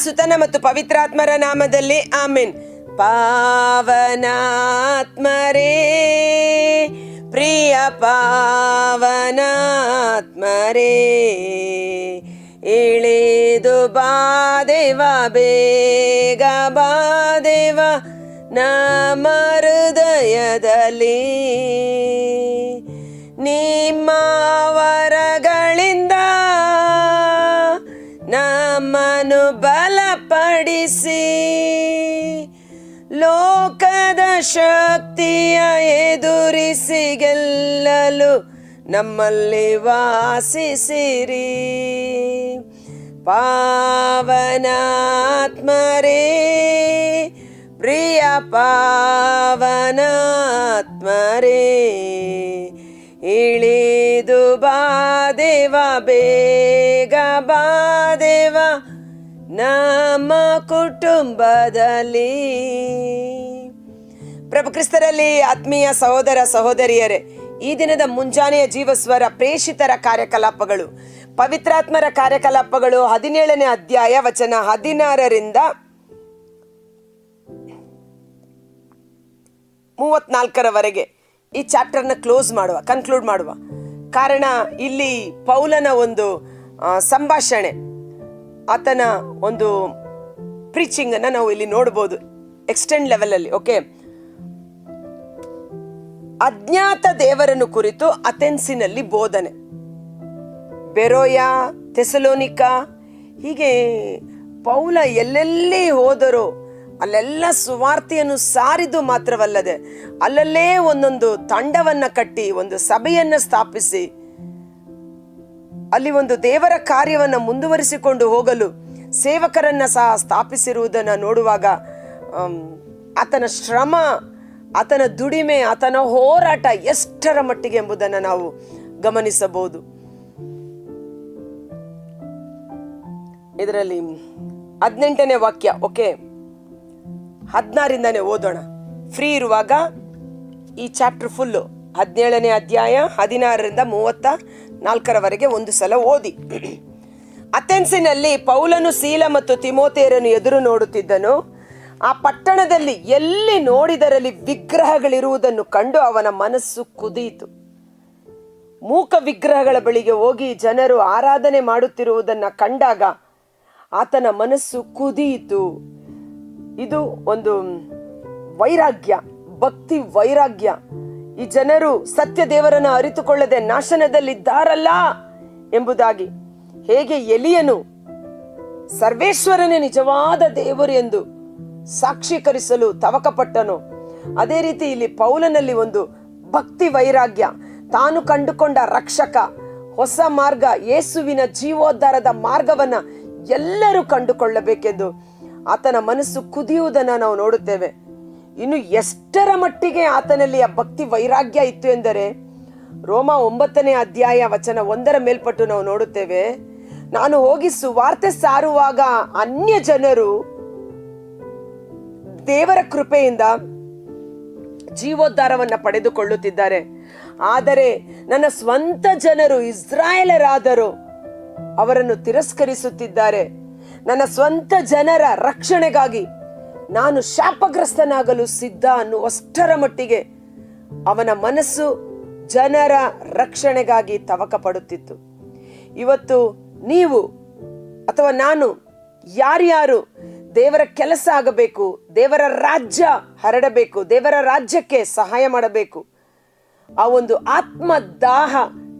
ಸುತನ ಮತ್ತು ಪವಿತ್ರಾತ್ಮರ ನಾಮದಲ್ಲಿ ಆಮೇನ್. ಪಾವನಾತ್ಮರೇ, ಪ್ರಿಯ ಪಾವನಾತ್ಮರೇ, ಇಳಿದು ಬಾದೇವ ಬೇಗ ಬಾದೇವ ನಮ್ಮ ಹೃದಯದಲ್ಲಿ. ನಿಮ್ಮ ವರಗಳಿಂದ ನಮ್ಮನ್ನು ಬಲಪಡಿಸಿ ಲೋಕದ ಶಕ್ತಿಯ ಎದುರಿಸಿ ಗೆಲ್ಲಲು ನಮ್ಮಲ್ಲಿ ವಾಸಿಸಿರಿ. ಪಾವನಾತ್ಮರೇ, ಪ್ರಿಯ ಪಾವನಾತ್ಮರೇ, ಇಳಿದು ಬಾದೇವ ಬೇಗ ಬಾ ಬಾದೇವ ನಮ್ಮ ಕುಟುಂಬದಲ್ಲಿ. ಪ್ರಭು ಕ್ರಿಸ್ತರಲ್ಲಿ ಆತ್ಮೀಯ ಸಹೋದರ ಸಹೋದರಿಯರೇ, ಈ ದಿನದ ಮುಂಜಾನೆಯ ಜೀವಸ್ವರ ಪ್ರೇಷಿತರ ಕಾರ್ಯಕಲಾಪಗಳು, ಪವಿತ್ರಾತ್ಮರ ಕಾರ್ಯಕಲಾಪಗಳು ಹದಿನೇಳನೇ ಅಧ್ಯಾಯ ವಚನ ಹದಿನಾರರಿಂದ ಮೂವತ್ನಾಲ್ಕರವರೆಗೆ ಈ ಚಾಪ್ಟರ್ನ ಕ್ಲೋಸ್ ಮಾಡುವ, ಕನ್ಕ್ಲೂಡ್ ಮಾಡುವ. ಕಾರಣ ಇಲ್ಲಿ ಪೌಲನ ಒಂದು ಸಂಭಾಷಣೆ. ಆತನ ಒಂದು ಪ್ರೀಚಿಂಗ್ ಅನ್ನ ನಾವು ಇಲ್ಲಿ ನೋಡ್ಬೋದು. ಎಕ್ಸ್ಟೆಂಡ್ ಲೆವೆಲ್ ಅಲ್ಲಿ ಓಕೆ ಅಜ್ಞಾತ ದೇವರನ್ನು ಕುರಿತು ಅಥೆನ್ಸಿನಲ್ಲಿ ಬೋಧನೆ. ಬೆರೋಯಾ ತೆಸಲೋನಿಕಾ ಹೀಗೆ ಪೌಲ ಎಲ್ಲೆಲ್ಲಿ ಹೋದರೋ ಅಲ್ಲೆಲ್ಲ ಸುವಾರ್ತೆಯನ್ನು ಸಾರಿದು ಮಾತ್ರವಲ್ಲದೆ ಅಲ್ಲಲ್ಲೇ ಒಂದೊಂದು ತಂಡವನ್ನು ಕಟ್ಟಿ, ಒಂದು ಸಭೆಯನ್ನು ಸ್ಥಾಪಿಸಿ ಅಲ್ಲಿ ಒಂದು ದೇವರ ಕಾರ್ಯವನ್ನು ಮುಂದುವರಿಸಿಕೊಂಡು ಹೋಗಲು ಸೇವಕರನ್ನು ಸಹ ಸ್ಥಾಪಿಸಿರುವುದನ್ನು ನೋಡುವಾಗ ಆತನ ಶ್ರಮ, ಆತನ ದುಡಿಮೆ, ಆತನ ಹೋರಾಟ ಎಷ್ಟರ ಮಟ್ಟಿಗೆ ಎಂಬುದನ್ನು ನಾವು ಗಮನಿಸಬಹುದು. ಇದರಲ್ಲಿ ಹದಿನೆಂಟನೇ ವಾಕ್ಯ, ಓಕೆ? ಹದಿನಾರಿಂದನೇ ಓದೋಣ. ಫ್ರೀ ಇರುವಾಗ ಈ ಚಾಪ್ಟರ್ ಫುಲ್ಲು, ಹದಿನೇಳನೇ ಅಧ್ಯಾಯ, ಹದಿನಾರರಿಂದ ಮೂವತ್ತ ನಾಲ್ಕರವರೆಗೆ ಒಂದು ಸಲ ಓದಿ. ಅಥೆನ್ಸಿನಲ್ಲಿ ಪೌಲನು ಸೀಲ ಮತ್ತು ತಿಮೋತೇರನ್ನು ಎದುರು ನೋಡುತ್ತಿದ್ದನು. ಆ ಪಟ್ಟಣದಲ್ಲಿ ಎಲ್ಲಿ ನೋಡಿದರಲ್ಲಿ ವಿಗ್ರಹಗಳಿರುವುದನ್ನು ಕಂಡು ಅವನ ಮನಸ್ಸು ಕುದಿಯಿತು ಮೂಕ ವಿಗ್ರಹಗಳ ಬಳಿಗೆ ಹೋಗಿ ಜನರು ಆರಾಧನೆ ಮಾಡುತ್ತಿರುವುದನ್ನು ಕಂಡಾಗ ಆತನ ಮನಸ್ಸು ಕುದಿಯಿತು ಇದು ಒಂದು ವೈರಾಗ್ಯ, ಭಕ್ತಿ ವೈರಾಗ್ಯ. ಈ ಜನರು ಸತ್ಯ ದೇವರನ್ನು ಅರಿತುಕೊಳ್ಳದೆ ನಾಶನದಲ್ಲಿದ್ದಾರಲ್ಲ ಎಂಬುದಾಗಿ ಹೇಗೆ ಎಲಿಯನು ಸರ್ವೇಶ್ವರನೇ ನಿಜವಾದ ದೇವರು ಎಂದು ಸಾಕ್ಷೀಕರಿಸಲು ತವಕಪಟ್ಟನು, ಅದೇ ರೀತಿ ಇಲ್ಲಿ ಪೌಲನಲ್ಲಿ ಒಂದು ಭಕ್ತಿ ವೈರಾಗ್ಯ. ತಾನು ಕಂಡುಕೊಂಡ ರಕ್ಷಕ, ಹೊಸ ಮಾರ್ಗ, ಯೇಸುವಿನ ಜೀವೋದ್ಧಾರದ ಮಾರ್ಗವನ್ನ ಎಲ್ಲರೂ ಕಂಡುಕೊಳ್ಳಬೇಕೆಂದು ಆತನ ಮನಸ್ಸು ಕುದಿಯುವುದನ್ನು ನಾವು ನೋಡುತ್ತೇವೆ. ಇನ್ನು ಎಷ್ಟರ ಮಟ್ಟಿಗೆ ಆತನಲ್ಲಿ ಆ ಭಕ್ತಿ ವೈರಾಗ್ಯ ಇತ್ತು ಎಂದರೆ ರೋಮ ಒಂಬತ್ತನೇ ಅಧ್ಯಾಯ ವಚನ ಒಂದರ ಮೇಲ್ಪಟ್ಟು ನಾವು ನೋಡುತ್ತೇವೆ, ನಾನು ಹೋಗಿ ಸುವಾರ್ತೆ ಸಾರುವಾಗ ಅನ್ಯ ಜನರು ದೇವರ ಕೃಪೆಯಿಂದ ಜೀವೋದ್ಧಾರವನ್ನ ಪಡೆದುಕೊಳ್ಳುತ್ತಿದ್ದಾರೆ. ಆದರೆ ನನ್ನ ಸ್ವಂತ ಜನರು ಇಸ್ರಾಯೇಲರಾದರು ಅವರನ್ನು ತಿರಸ್ಕರಿಸುತ್ತಿದ್ದಾರೆ. ನನ್ನ ಸ್ವಂತ ಜನರ ರಕ್ಷಣೆಗಾಗಿ ನಾನು ಶಾಪಗ್ರಸ್ತನಾಗಲು ಸಿದ್ಧ ಅನ್ನುವಷ್ಟರ ಮಟ್ಟಿಗೆ ಅವನ ಮನಸ್ಸು ಜನರ ರಕ್ಷಣೆಗಾಗಿ ತವಕ ಪಡುತ್ತಿತ್ತು ಇವತ್ತು ನೀವು ಅಥವಾ ನಾನು ಯಾರ್ಯಾರು ದೇವರ ಕೆಲಸ ಆಗಬೇಕು, ದೇವರ ರಾಜ್ಯ ಹರಡಬೇಕು, ದೇವರ ರಾಜ್ಯಕ್ಕೆ ಸಹಾಯ ಮಾಡಬೇಕು, ಆ ಒಂದು ಆತ್ಮ ದಾಹ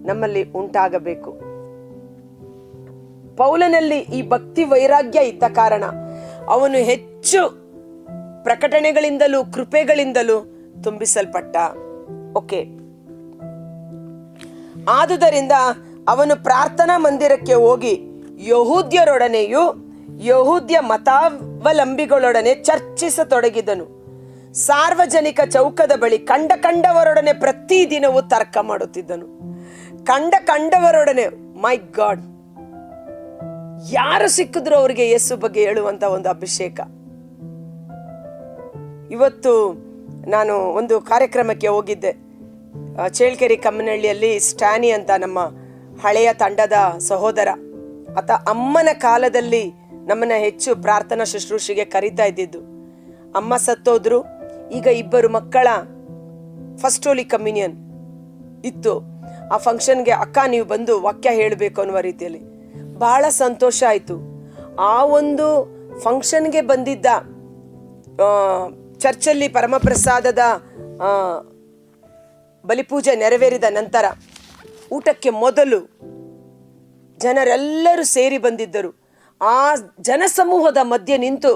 ನಮ್ಮಲ್ಲಿ ಉಂಟಾಗಬೇಕು. ಪೌಲನಲ್ಲಿ ಈ ಭಕ್ತಿ ವೈರಾಗ್ಯ ಇದ್ದ ಕಾರಣ ಅವನು ಹೆಚ್ಚು ಪ್ರಕಟಣೆಗಳಿಂದಲೂ, ಕೃಪೆಗಳಿಂದಲೂ ತುಂಬಿಸಲ್ಪಟ್ಟ. ಓಕೆ. ಆದುದರಿಂದ ಅವನು ಪ್ರಾರ್ಥನಾ ಮಂದಿರಕ್ಕೆ ಹೋಗಿ ಯಹೂದ್ಯರೊಡನೆಯೂ, ಯಹೂದ್ಯ ಮತಾವಲಂಬಿಗಳೊಡನೆ ಚರ್ಚಿಸತೊಡಗಿದನು. ಸಾರ್ವಜನಿಕ ಚೌಕದ ಬಳಿ ಕಂಡ ಕಂಡವರೊಡನೆ ಪ್ರತಿದಿನವೂ ತರ್ಕ ಮಾಡುತ್ತಿದ್ದನು. ಕಂಡ ಕಂಡವರೊಡನೆ ಮೈ ಗಾಡ್ ಯಾರು ಸಿಕ್ಕಿದ್ರು ಅವರಿಗೆ ಯೇಸು ಬಗ್ಗೆ ಹೇಳುವಂತ ಒಂದು ಅಭಿಷೇಕ. ಇವತ್ತು ನಾನು ಒಂದು ಕಾರ್ಯಕ್ರಮಕ್ಕೆ ಹೋಗಿದ್ದೆ. ಚೇಳ್ಕೆರೆ ಕಮ್ಮನಹಳ್ಳಿಯಲ್ಲಿ ಸ್ಟ್ಯಾನಿ ಅಂತ ನಮ್ಮ ಹಳೆಯ ತಂಡದ ಸಹೋದರ. ಆತ ಅಮ್ಮನ ಕಾಲದಲ್ಲಿ ನಮ್ಮನ್ನ ಹೆಚ್ಚು ಪ್ರಾರ್ಥನಾ ಶುಶ್ರೂಷೆಗೆ ಕರೀತಾ ಇದ್ದಿದ್ದು. ಅಮ್ಮ ಸತ್ತೋದ್ರು, ಈಗ ಇಬ್ಬರು ಮಕ್ಕಳ ಫಸ್ಟ್ ಓಲಿ ಕಮ್ಯೂನಿಯನ್ ಇತ್ತು. ಆ ಫಂಕ್ಷನ್ಗೆ ಅಕ್ಕ ನೀವು ಬಂದು ವಾಕ್ಯ ಹೇಳಬೇಕು ಅನ್ನುವ ರೀತಿಯಲ್ಲಿ. ಬಹಳ ಸಂತೋಷ ಆಯಿತು. ಆ ಒಂದು ಫಂಕ್ಷನ್ಗೆ ಬಂದಿದ್ದ ಚರ್ಚಲ್ಲಿ ಪರಮಪ್ರಸಾದದ ಬಲಿಪೂಜೆ ನೆರವೇರಿದ ನಂತರ ಊಟಕ್ಕೆ ಮೊದಲು ಜನರೆಲ್ಲರೂ ಸೇರಿ ಬಂದಿದ್ದರು. ಆ ಜನಸಮೂಹದ ಮಧ್ಯೆ ನಿಂತು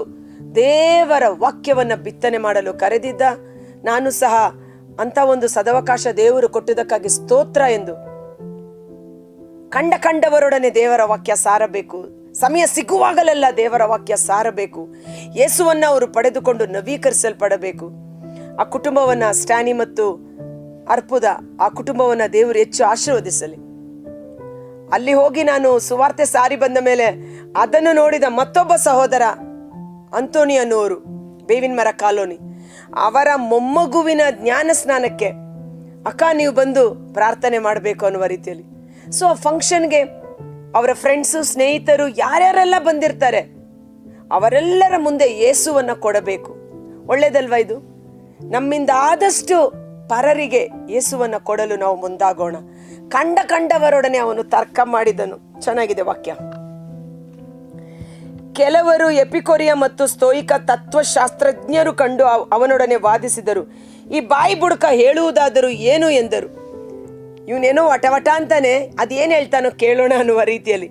ದೇವರ ವಾಕ್ಯವನ್ನು ಬಿತ್ತನೆ ಮಾಡಲು ಕರೆದಿದ್ದ. ನಾನು ಸಹ ಅಂತ ಒಂದು ಸದವಕಾಶ ದೇವರು ಕೊಟ್ಟಿದ್ದಕ್ಕಾಗಿ ಸ್ತೋತ್ರ ಎಂದು ಕಂಡ ಕಂಡವರೊಡನೆ ದೇವರ ವಾಕ್ಯ ಸಾರಬೇಕು. ಸಮಯ ಸಿಕ್ಕುವಾಗಲೆಲ್ಲ ದೇವರ ವಾಕ್ಯ ಸಾರಬೇಕು. ಯೇಸುವನ್ನು ಅವರು ಪಡೆದುಕೊಂಡು ನವೀಕರಿಸಲ್ಪಡಬೇಕು. ಆ ಕುಟುಂಬವನ್ನ ಸ್ಟ್ಯಾನಿ ಮತ್ತು ಅರ್ಪುದ, ಆ ಕುಟುಂಬವನ್ನ ದೇವರು ಹೆಚ್ಚು ಆಶೀರ್ವದಿಸಲಿ. ಅಲ್ಲಿ ಹೋಗಿ ನಾನು ಸುವಾರ್ತೆ ಸಾರಿ ಬಂದ ಮೇಲೆ ಅದನ್ನು ನೋಡಿದ ಮತ್ತೊಬ್ಬ ಸಹೋದರ ಅಂತೋನಿ ಅನ್ನುವರು ಬೇವಿನ ಮರ ಕಾಲೋನಿ. ಅವರ ಮೊಮ್ಮಗುವಿನ ಜ್ಞಾನ ಸ್ನಾನಕ್ಕೆ, ಅಕ್ಕ ನೀವು ಬಂದು ಪ್ರಾರ್ಥನೆ ಮಾಡಬೇಕು ಅನ್ನುವ ರೀತಿಯಲ್ಲಿ. ಸೊ ಆ ಫಂಕ್ಷನ್ಗೆ ಅವರ ಫ್ರೆಂಡ್ಸು ಸ್ನೇಹಿತರು ಯಾರ್ಯಾರೆಲ್ಲ ಬಂದಿರ್ತಾರೆ, ಅವರೆಲ್ಲರ ಮುಂದೆ ಯೇಸುವನ್ನ ಕೊಡಬೇಕು. ಒಳ್ಳೇದಲ್ವಾ ಇದು? ನಮ್ಮಿಂದ ಆದಷ್ಟು ಪರರಿಗೆ ಯೇಸುವನ್ನ ಕೊಡಲು ನಾವು ಮುಂದಾಗೋಣ. ಕಂಡ ಕಂಡವರೊಡನೆ ಅವನು ತರ್ಕ ಮಾಡಿದನು. ಚೆನ್ನಾಗಿದೆ ವಾಕ್ಯ. ಕೆಲವರು ಎಪಿಕೋರಿಯ ಮತ್ತು ಸ್ತೋಯಿಕ ತತ್ವಶಾಸ್ತ್ರಜ್ಞರು ಕಂಡು ಅವ- ಅವನೊಡನೆ ವಾದಿಸಿದರು. ಈ ಬಾಯಿ ಬುಡಕ ಹೇಳುವುದಾದರೂ ಏನು ಎಂದರು? ಇವನೇನೋ ವಟವಟ ಅಂತಾನೆ, ಅದೇನು ಹೇಳ್ತಾನೋ ಕೇಳೋಣ ಅನ್ನುವ ರೀತಿಯಲ್ಲಿ.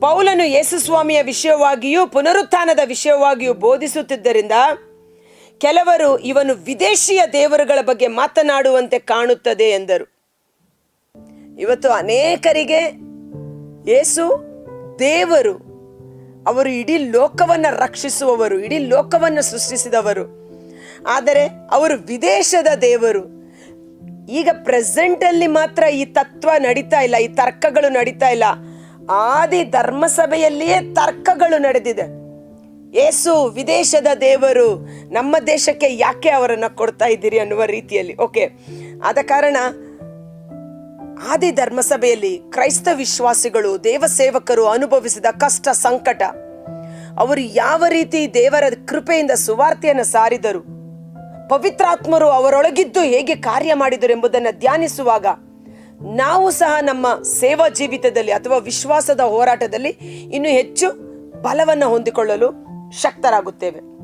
ಪೌಲನು ಯೇಸುಸ್ವಾಮಿಯ ವಿಷಯವಾಗಿಯೂ ಪುನರುತ್ಥಾನದ ವಿಷಯವಾಗಿಯೂ ಬೋಧಿಸುತ್ತಿದ್ದರಿಂದ ಕೆಲವರು ಇವನು ವಿದೇಶಿಯ ದೇವರುಗಳ ಬಗ್ಗೆ ಮಾತನಾಡುವಂತೆ ಕಾಣುತ್ತದೆ ಎಂದರು. ಇವತ್ತು ಅನೇಕರಿಗೆ ಯೇಸು ದೇವರು, ಅವರು ಇಡೀ ಲೋಕವನ್ನು ರಕ್ಷಿಸುವವರು, ಇಡೀ ಲೋಕವನ್ನು ಸೃಷ್ಟಿಸಿದವರು. ಆದರೆ ಅವರು ವಿದೇಶದ ದೇವರು. ಈಗ ಪ್ರೆಸೆಂಟಲ್ಲಿ ಮಾತ್ರ ಈ ತತ್ವ ನಡೀತಾ ಇಲ್ಲ, ಈ ತರ್ಕಗಳು ನಡೀತಾ ಇಲ್ಲ. ಆದಿ ಧರ್ಮಸಭೆಯಲ್ಲಿಯೇ ತರ್ಕಗಳು ನಡೆದಿದೆ. ಏಸು ವಿದೇಶದ ದೇವರು ನಮ್ಮ ದೇಶಕ್ಕೆ ಯಾಕೆ ಅವರನ್ನು ಕೊಡ್ತಾ ಇದ್ದೀರಿ ಅನ್ನುವ ರೀತಿಯಲ್ಲಿ. ಓಕೆ, ಆದ ಕಾರಣ ಆದಿ ಧರ್ಮಸಭೆಯಲ್ಲಿ ಕ್ರೈಸ್ತ ವಿಶ್ವಾಸಿಗಳು ದೇವಸೇವಕರು ಅನುಭವಿಸಿದ ಕಷ್ಟ ಸಂಕಟ. ಅವರು ಯಾವ ರೀತಿ ದೇವರ ಕೃಪೆಯಿಂದ ಸುವಾರ್ತೆಯನ್ನು ಸಾರಿದರು ಪವಿತ್ರಾತ್ಮರು ಅವರೊಳಗಿದ್ದು ಹೇಗೆ ಕಾರ್ಯ ಮಾಡಿದರು ಎಂಬುದನ್ನು ಧ್ಯಾನಿಸುವಾಗ ನಾವು ಸಹ ನಮ್ಮ ಸೇವಾ ಜೀವಿತದಲ್ಲಿ ಅಥವಾ ವಿಶ್ವಾಸದ ಹೋರಾಟದಲ್ಲಿ ಇನ್ನು ಹೆಚ್ಚು ಬಲವನ್ನು ಹೊಂದಿಕೊಳ್ಳಲು ಶಕ್ತರಾಗುತ್ತೇವೆ.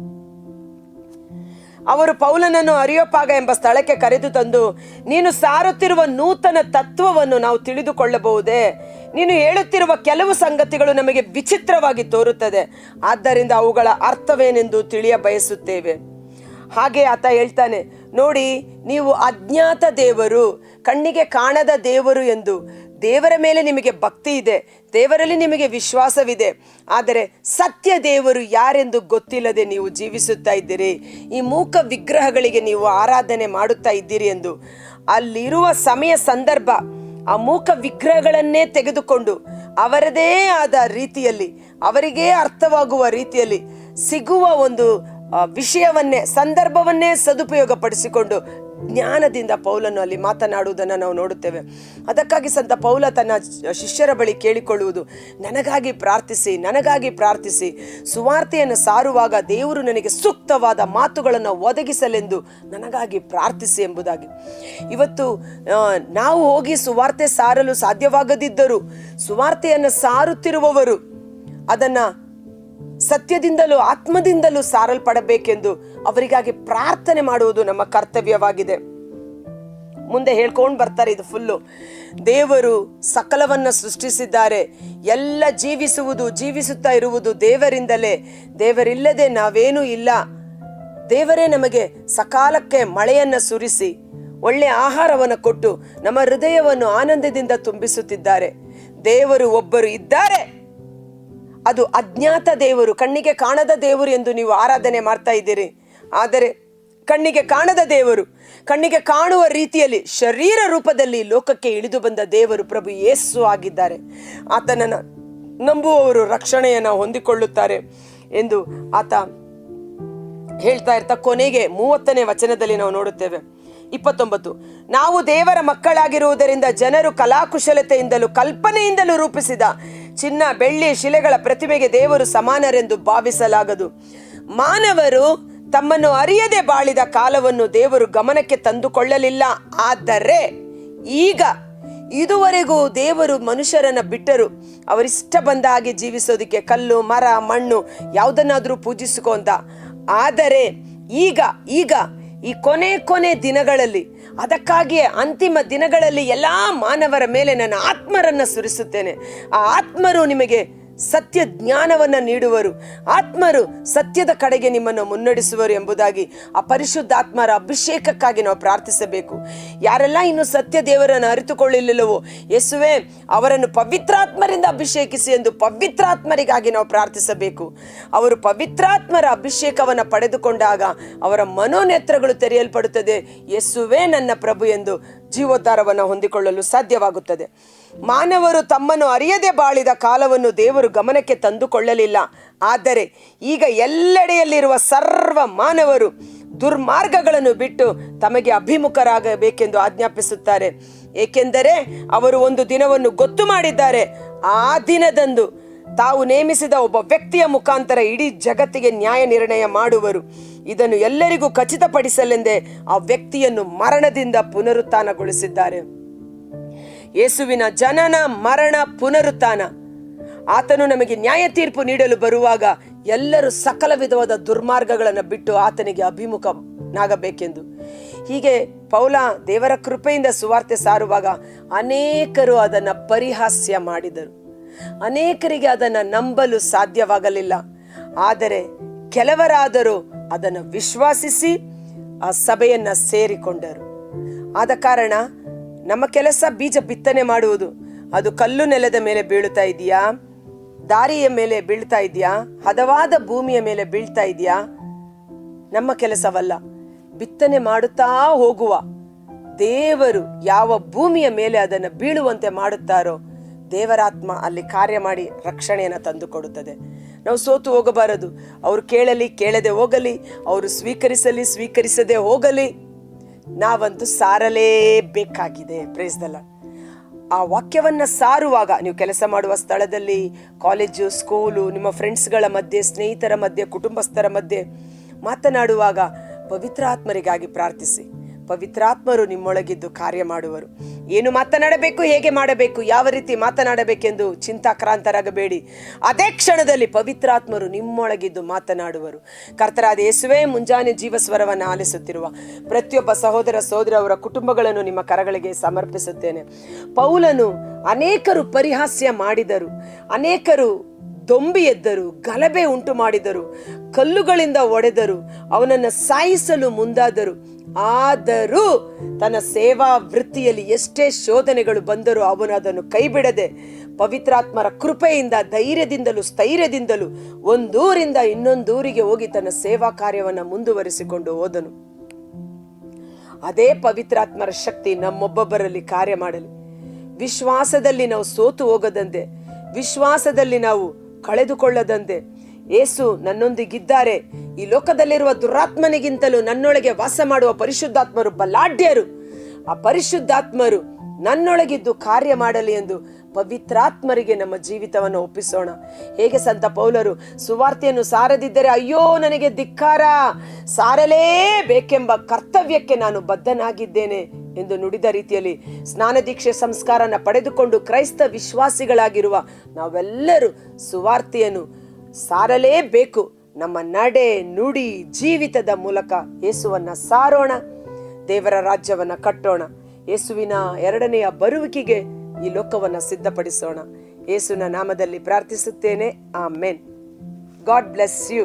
ಅವರು ಪೌಲನನ್ನು ಅರಿಯೋಪಾಗ ಎಂಬ ಸ್ಥಳಕ್ಕೆ ಕರೆದು ತಂದು, ನೀನು ಸಾರುತ್ತಿರುವ ನೂತನ ತತ್ವವನ್ನು ನಾವು ತಿಳಿದುಕೊಳ್ಳಬಹುದೇ? ನೀನು ಹೇಳುತ್ತಿರುವ ಕೆಲವು ಸಂಗತಿಗಳು ನಮಗೆ ವಿಚಿತ್ರವಾಗಿ ತೋರುತ್ತದೆ. ಆದ್ದರಿಂದ ಅವುಗಳ ಅರ್ಥವೇನೆಂದು ತಿಳಿಯ ಬಯಸುತ್ತೇವೆ. ಹಾಗೆ ಆತ ಹೇಳ್ತಾನೆ, ನೋಡಿ, ನೀವು ಅಜ್ಞಾತ ದೇವರು, ಕಣ್ಣಿಗೆ ಕಾಣದ ದೇವರು ಎಂದು. ದೇವರ ಮೇಲೆ ನಿಮಗೆ ಭಕ್ತಿ ಇದೆ, ದೇವರಲ್ಲಿ ನಿಮಗೆ ವಿಶ್ವಾಸವಿದೆ. ಆದರೆ ಸತ್ಯ ದೇವರು ಯಾರೆಂದು ಗೊತ್ತಿಲ್ಲದೆ ನೀವು ಜೀವಿಸುತ್ತಾ ಇದ್ದೀರಿ. ಈ ಮೂಕ ವಿಗ್ರಹಗಳಿಗೆ ನೀವು ಆರಾಧನೆ ಮಾಡುತ್ತಾ ಇದ್ದೀರಿ ಎಂದು. ಅಲ್ಲಿರುವ ಸಮಯ ಸಂದರ್ಭ, ಆ ಮೂಕ ವಿಗ್ರಹಗಳನ್ನೇ ತೆಗೆದುಕೊಂಡು, ಅವರದೇ ಆದ ರೀತಿಯಲ್ಲಿ, ಅವರಿಗೇ ಅರ್ಥವಾಗುವ ರೀತಿಯಲ್ಲಿ ಸಿಗುವ ಒಂದು ವಿಷಯವನ್ನೇ, ಸಂದರ್ಭವನ್ನೇ ಸದುಪಯೋಗಪಡಿಸಿಕೊಂಡು ಜ್ಞಾನದಿಂದ ಪೌಲನ್ನು ಅಲ್ಲಿ ಮಾತನಾಡುವುದನ್ನು ನಾವು ನೋಡುತ್ತೇವೆ. ಅದಕ್ಕಾಗಿ ಸಂತ ಪೌಲ ತನ್ನ ಶಿಷ್ಯರ ಬಳಿ ಕೇಳಿಕೊಳ್ಳುವುದು, ನನಗಾಗಿ ಪ್ರಾರ್ಥಿಸಿ ನನಗಾಗಿ ಪ್ರಾರ್ಥಿಸಿ. ಸುವಾರ್ತೆಯನ್ನು ಸಾರುವಾಗ ದೇವರು ನನಗೆ ಸೂಕ್ತವಾದ ಮಾತುಗಳನ್ನು ಒದಗಿಸಲೆಂದು ನನಗಾಗಿ ಪ್ರಾರ್ಥಿಸಿ ಎಂಬುದಾಗಿ. ಇವತ್ತು ನಾವು ಹೋಗಿ ಸುವಾರ್ತೆ ಸಾರಲು ಸಾಧ್ಯವಾಗದಿದ್ದರೂ, ಸುವಾರ್ತೆಯನ್ನು ಸಾರುತ್ತಿರುವವರು ಅದನ್ನು ಸತ್ಯದಿಂದಲೂ ಆತ್ಮದಿಂದಲೂ ಸಾರಲ್ಪಡಬೇಕೆಂದು ಅವರಿಗಾಗಿ ಪ್ರಾರ್ಥನೆ ಮಾಡುವುದು ನಮ್ಮ ಕರ್ತವ್ಯವಾಗಿದೆ. ಮುಂದೆ ಹೇಳ್ಕೊಂಡು ಬರ್ತಾರೆ ಇದು ಫುಲ್ಲು. ದೇವರು ಸಕಲವನ್ನ ಸೃಷ್ಟಿಸಿದ್ದಾರೆ. ಎಲ್ಲ ಜೀವಿಸುವುದು, ಜೀವಿಸುತ್ತಾ ಇರುವುದು ದೇವರಿಂದಲೇ. ದೇವರಿಲ್ಲದೆ ನಾವೇನೂ ಇಲ್ಲ. ದೇವರೇ ನಮಗೆ ಸಕಾಲಕ್ಕೆ ಮಳೆಯನ್ನ ಸುರಿಸಿ, ಒಳ್ಳೆ ಆಹಾರವನ್ನು ಕೊಟ್ಟು ನಮ್ಮ ಹೃದಯವನ್ನು ಆನಂದದಿಂದ ತುಂಬಿಸುತ್ತಿದ್ದಾರೆ. ದೇವರು ಒಬ್ಬರು ಇದ್ದಾರೆ. ಅದು ಅಜ್ಞಾತ ದೇವರು, ಕಣ್ಣಿಗೆ ಕಾಣದ ದೇವರು ಎಂದು ನೀವು ಆರಾಧನೆ ಮಾಡ್ತಾ ಇದ್ದೀರಿ. ಆದರೆ ಕಣ್ಣಿಗೆ ಕಾಣದ ದೇವರು, ಕಣ್ಣಿಗೆ ಕಾಣುವ ರೀತಿಯಲ್ಲಿ ಶರೀರ ರೂಪದಲ್ಲಿ ಲೋಕಕ್ಕೆ ಇಳಿದು ಬಂದ ದೇವರು ಪ್ರಭು ಯೇಸು ಆಗಿದ್ದಾರೆ. ಆತನನ್ನು ನಂಬುವವರು ರಕ್ಷಣೆಯನ್ನು ಹೊಂದಿಕೊಳ್ಳುತ್ತಾರೆ ಎಂದು ಆತ ಹೇಳ್ತಾ ಇರ್ತಾ ಕೊನೆಗೆ ಮೂವತ್ತನೇ ವಚನದಲ್ಲಿ ನಾವು ನೋಡುತ್ತೇವೆ. ಇಪ್ಪತ್ತೊಂಬತ್ತು, ನಾವು ದೇವರ ಮಕ್ಕಳಾಗಿರುವುದರಿಂದ ಜನರು ಕಲಾಕುಶಲತೆಯಿಂದಲೂ ಕಲ್ಪನೆಯಿಂದಲೂ ರೂಪಿಸಿದ ಚಿನ್ನ, ಬೆಳ್ಳಿ, ಶಿಲೆಗಳ ಪ್ರತಿಮೆಗೆ ದೇವರು ಸಮಾನರೆಂದು ಭಾವಿಸಲಾಗದು. ಮಾನವರು ತಮ್ಮನ್ನು ಅರಿಯದೆ ಬಾಳಿದ ಕಾಲವನ್ನು ದೇವರು ಗಮನಕ್ಕೆ ತಂದುಕೊಳ್ಳಲಿಲ್ಲ. ಆದರೆ ಈಗ ಇದುವರೆಗೂ ದೇವರು ಮನುಷ್ಯರನ್ನ ಬಿಟ್ಟರು. ಅವರಿಷ್ಟ ಬಂದ ಹಾಗೆ ಜೀವಿಸೋದಕ್ಕೆ ಕಲ್ಲು, ಮರ, ಮಣ್ಣು ಯಾವುದನ್ನಾದ್ರೂ ಪೂಜಿಸಿಕೊ ಅಂತ. ಆದರೆ ಈಗ ಈಗ ಈ ಕೊನೆ ಕೊನೆ ದಿನಗಳಲ್ಲಿ, ಅದಕ್ಕಾಗಿಯೇ ಅಂತಿಮ ದಿನಗಳಲ್ಲಿ ಎಲ್ಲ ಮಾನವರ ಮೇಲೆ ನನ್ನ ಆತ್ಮರನ್ನು ಸುರಿಸುತ್ತೇನೆ. ಆ ಆತ್ಮರು ನಿಮಗೆ ಸತ್ಯ ಜ್ಞಾನವನ್ನು ನೀಡುವರು. ಆತ್ಮರು ಸತ್ಯದ ಕಡೆಗೆ ನಿಮ್ಮನ್ನು ಮುನ್ನಡೆಸುವರು ಎಂಬುದಾಗಿ ಆ ಪರಿಶುದ್ಧಾತ್ಮರ ಅಭಿಷೇಕಕ್ಕಾಗಿ ನಾವು ಪ್ರಾರ್ಥಿಸಬೇಕು. ಯಾರೆಲ್ಲ ಇನ್ನು ಸತ್ಯ ದೇವರನ್ನು ಅರಿತುಕೊಳ್ಳಲಿಲ್ಲವೋ, ಯೇಸುವೆ, ಅವರನ್ನು ಪವಿತ್ರಾತ್ಮರಿಂದ ಅಭಿಷೇಕಿಸಿ ಎಂದು ಪವಿತ್ರಾತ್ಮರಿಗಾಗಿ ನಾವು ಪ್ರಾರ್ಥಿಸಬೇಕು. ಅವರು ಪವಿತ್ರಾತ್ಮರ ಅಭಿಷೇಕವನ್ನು ಪಡೆದುಕೊಂಡಾಗ ಅವರ ಮನೋನೇತ್ರಗಳು ತೆರೆಯಲ್ಪಡುತ್ತದೆ. ಯೇಸುವೆ ನನ್ನ ಪ್ರಭು ಎಂದು ಜೀವೋದ್ಧಾರವನ್ನು ಹೊಂದಿಕೊಳ್ಳಲು ಸಾಧ್ಯವಾಗುತ್ತದೆ. ಮಾನವರು ತಮ್ಮನ್ನು ಅರಿಯದೆ ಬಾಳಿದ ಕಾಲವನ್ನು ದೇವರು ಗಮನಕ್ಕೆ ತಂದುಕೊಳ್ಳಲಿಲ್ಲ. ಆದರೆ ಈಗ ಎಲ್ಲೆಡೆಯಲ್ಲಿರುವ ಸರ್ವ ಮಾನವರು ದುರ್ಮಾರ್ಗಗಳನ್ನು ಬಿಟ್ಟು ತಮಗೆ ಅಭಿಮುಖರಾಗಬೇಕೆಂದು ಆಜ್ಞಾಪಿಸುತ್ತಾರೆ. ಏಕೆಂದರೆ ಅವರು ಒಂದು ದಿನವನ್ನು ಗೊತ್ತು ಮಾಡಿದ್ದಾರೆ. ಆ ದಿನದಂದು ತಾವು ನೇಮಿಸಿದ ಒಬ್ಬ ವ್ಯಕ್ತಿಯ ಮುಖಾಂತರ ಇಡೀ ಜಗತ್ತಿಗೆ ನ್ಯಾಯ ನಿರ್ಣಯ ಮಾಡುವರು. ಇದನ್ನು ಎಲ್ಲರಿಗೂ ಖಚಿತಪಡಿಸಲೆಂದೇ ಆ ವ್ಯಕ್ತಿಯನ್ನು ಮರಣದಿಂದ ಪುನರುತ್ಥಾನಗೊಳಿಸಿದ್ದಾರೆ. ಯೇಸುವಿನ ಜನನ, ಮರಣ, ಪುನರುತ್ಥಾನ. ಆತನು ನಮಗೆ ನ್ಯಾಯ ತೀರ್ಪು ನೀಡಲು ಬರುವಾಗ ಎಲ್ಲರೂ ಸಕಲ ವಿಧವಾದ ದುರ್ಮಾರ್ಗಗಳನ್ನು ಬಿಟ್ಟು ಆತನಿಗೆ ಅಭಿಮುಖನಾಗಬೇಕೆಂದು. ಹೀಗೆ ಪೌಲ ದೇವರ ಕೃಪೆಯಿಂದ ಸುವಾರ್ತೆ ಸಾರುವಾಗ ಅನೇಕರು ಅದನ್ನು ಪರಿಹಾಸ್ಯ ಮಾಡಿದರು. ಅನೇಕರಿಗೆ ಅದನ್ನು ನಂಬಲು ಸಾಧ್ಯವಾಗಲಿಲ್ಲ. ಆದರೆ ಕೆಲವರಾದರೂ ಅದನ್ನು ವಿಶ್ವಾಸಿಸಿ ಆ ಸಭೆಯನ್ನು ಸೇರಿಕೊಂಡರು. ಆದ ಕಾರಣ ನಮ್ಮ ಕೆಲಸ ಬೀಜ ಬಿತ್ತನೆ ಮಾಡುವುದು. ಅದು ಕಲ್ಲು ನೆಲದ ಮೇಲೆ ಬೀಳುತ್ತಾ ಇದೆಯಾ? ದಾರಿಯ ಮೇಲೆ ಬೀಳ್ತಾ ಇದೆಯಾ? ಹದವಾದ ಭೂಮಿಯ ಮೇಲೆ ಬೀಳ್ತಾ ಇದೆಯಾ? ನಮ್ಮ ಕೆಲಸವಲ್ಲ. ಬಿತ್ತನೆ ಮಾಡುತ್ತಾ ಹೋಗುವ. ದೇವರು ಯಾವ ಭೂಮಿಯ ಮೇಲೆ ಅದನ್ನು ಬೀಳುವಂತೆ ಮಾಡುತ್ತಾರೋ ದೇವರಾತ್ಮ ಅಲ್ಲಿ ಕಾರ್ಯ ಮಾಡಿ ರಕ್ಷಣೆಯನ್ನು ತಂದುಕೊಡುತ್ತದೆ. ನಾವು ಸೋತು ಹೋಗಬಾರದು. ಅವರು ಕೇಳಲಿ, ಕೇಳದೆ ಹೋಗಲಿ, ಅವರು ಸ್ವೀಕರಿಸಲಿ, ಸ್ವೀಕರಿಸದೆ ಹೋಗಲಿ, ನಾವಂತೂ ಸಾರಲೇಬೇಕಾಗಿದೆ. ಪ್ರೇಸ್ದಲ್ಲ ಆ ವಾಕ್ಯವನ್ನು ಸಾರುವಾಗ, ನೀವು ಕೆಲಸ ಮಾಡುವ ಸ್ಥಳದಲ್ಲಿ ಕಾಲೇಜು ಸ್ಕೂಲು ನಿಮ್ಮ ಫ್ರೆಂಡ್ಸ್ಗಳ ಮಧ್ಯೆ, ಸ್ನೇಹಿತರ ಮಧ್ಯೆ, ಕುಟುಂಬಸ್ಥರ ಮಧ್ಯೆ ಮಾತನಾಡುವಾಗ ಪವಿತ್ರಾತ್ಮರಿಗಾಗಿ ಪ್ರಾರ್ಥಿಸಿ. ಪವಿತ್ರಾತ್ಮರು ನಿಮ್ಮೊಳಗಿದ್ದು ಕಾರ್ಯ ಮಾಡುವರು. ಏನು ಮಾತನಾಡಬೇಕು, ಹೇಗೆ ಮಾಡಬೇಕು, ಯಾವ ರೀತಿ ಮಾತನಾಡಬೇಕೆಂದು ಚಿಂತಾಕ್ರಾಂತರಾಗಬೇಡಿ. ಅದೇ ಕ್ಷಣದಲ್ಲಿ ಪವಿತ್ರಾತ್ಮರು ನಿಮ್ಮೊಳಗಿದ್ದು ಮಾತನಾಡುವರು. ಕರ್ತರಾದ ಯೇಸುವೆ, ಮುಂಜಾನೆ ಜೀವಸ್ವರವನ್ನು ಆಲಿಸುತ್ತಿರುವ ಪ್ರತಿಯೊಬ್ಬ ಸಹೋದರ ಸಹೋದರ ಅವರ ಕುಟುಂಬಗಳನ್ನು ನಿಮ್ಮ ಕರಗಳಿಗೆ ಸಮರ್ಪಿಸುತ್ತೇನೆ. ಪೌಲನು ಅನೇಕರು ಪರಿಹಾಸ್ಯ ಮಾಡಿದರು, ಅನೇಕರು ದೊಂಬಿ ಎದ್ದರು, ಗಲಭೆ ಉಂಟು ಮಾಡಿದರು ಕಲ್ಲುಗಳಿಂದ ಒಡೆದರು, ಅವನನ್ನು ಸಾಯಿಸಲು ಮುಂದಾದರು. ಆದರೂ ತನ್ನ ಸೇವಾ ವೃತ್ತಿಯಲ್ಲಿ ಎಷ್ಟೇ ಶೋಧನೆಗಳು ಬಂದರೂ ಅವನು ಅದನ್ನು ಕೈಬಿಡದೆ ಪವಿತ್ರಾತ್ಮರ ಕೃಪೆಯಿಂದ, ಧೈರ್ಯದಿಂದಲೂ ಸ್ಥೈರ್ಯದಿಂದಲೂ ಒಂದೂರಿಂದ ಇನ್ನೊಂದೂರಿಗೆ ಹೋಗಿ ತನ್ನ ಸೇವಾ ಕಾರ್ಯವನ್ನು ಮುಂದುವರಿಸಿಕೊಂಡು ಹೋದನು. ಅದೇ ಪವಿತ್ರಾತ್ಮರ ಶಕ್ತಿ ನಮ್ಮೊಬ್ಬೊಬ್ಬರಲ್ಲಿ ಕಾರ್ಯ ಮಾಡಲಿ. ವಿಶ್ವಾಸದಲ್ಲಿ ನಾವು ಸೋತು ಹೋಗದಂತೆ, ವಿಶ್ವಾಸದಲ್ಲಿ ನಾವು ಕಳೆದುಕೊಳ್ಳದಂತೆ, ಏಸು ನನ್ನೊಂದಿಗಿದ್ದಾರೆ ಈ ಲೋಕದಲ್ಲಿರುವ ದುರಾತ್ಮನಿಗಿಂತಲೂ ನನ್ನೊಳಗೆ ವಾಸ ಮಾಡುವ ಪರಿಶುದ್ಧಾತ್ಮರು ಬಲಾಢ್ಯರು ಆ ಪರಿಶುದ್ಧಾತ್ಮರು ನನ್ನೊಳಗಿದ್ದು ಕಾರ್ಯ ಮಾಡಲಿ ಎಂದು ಪವಿತ್ರಾತ್ಮರಿಗೆ ನಮ್ಮ ಜೀವಿತವನ್ನು ಒಪ್ಪಿಸೋಣ. ಹೇಗೆ ಸಂತ ಪೌಲರು ಸುವಾರ್ತೆಯನ್ನು ಸಾರದಿದ್ದರೆ, ಅಯ್ಯೋ, ನನಗೆ ಧಿಕ್ಕಾರ, ಸಾರಲೇಬೇಕೆಂಬ ಕರ್ತವ್ಯಕ್ಕೆ ನಾನು ಬದ್ಧನಾಗಿದ್ದೇನೆ ಎಂದು ನುಡಿದ ರೀತಿಯಲ್ಲಿ ಸ್ನಾನ ದೀಕ್ಷೆ ಸಂಸ್ಕಾರನ ಪಡೆದುಕೊಂಡು ಕ್ರೈಸ್ತ ವಿಶ್ವಾಸಿಗಳಾಗಿರುವ ನಾವೆಲ್ಲರೂ ಸುವಾರ್ತೆಯನ್ನು ಸಾರಲೇಬೇಕು. ನಮ್ಮ ನಡೆ ನುಡಿ ಜೀವಿತದ ಮೂಲಕ ಯೇಸುವನ್ನ ಸಾರೋಣ, ದೇವರ ರಾಜ್ಯವನ್ನ ಕಟ್ಟೋಣ ಯೇಸುವಿನ ಎರಡನೆಯ ಬರುವಿಕೆಗೆ ಈ ಲೋಕವನ್ನ ಸಿದ್ಧಪಡಿಸೋಣ. ಯೇಸುವಿನ ನಾಮದಲ್ಲಿ ಪ್ರಾರ್ಥಿಸುತ್ತೇನೆ. ಆ ಮೆನ್ ಗಾಡ್ ಬ್ಲೆಸ್ ಯು.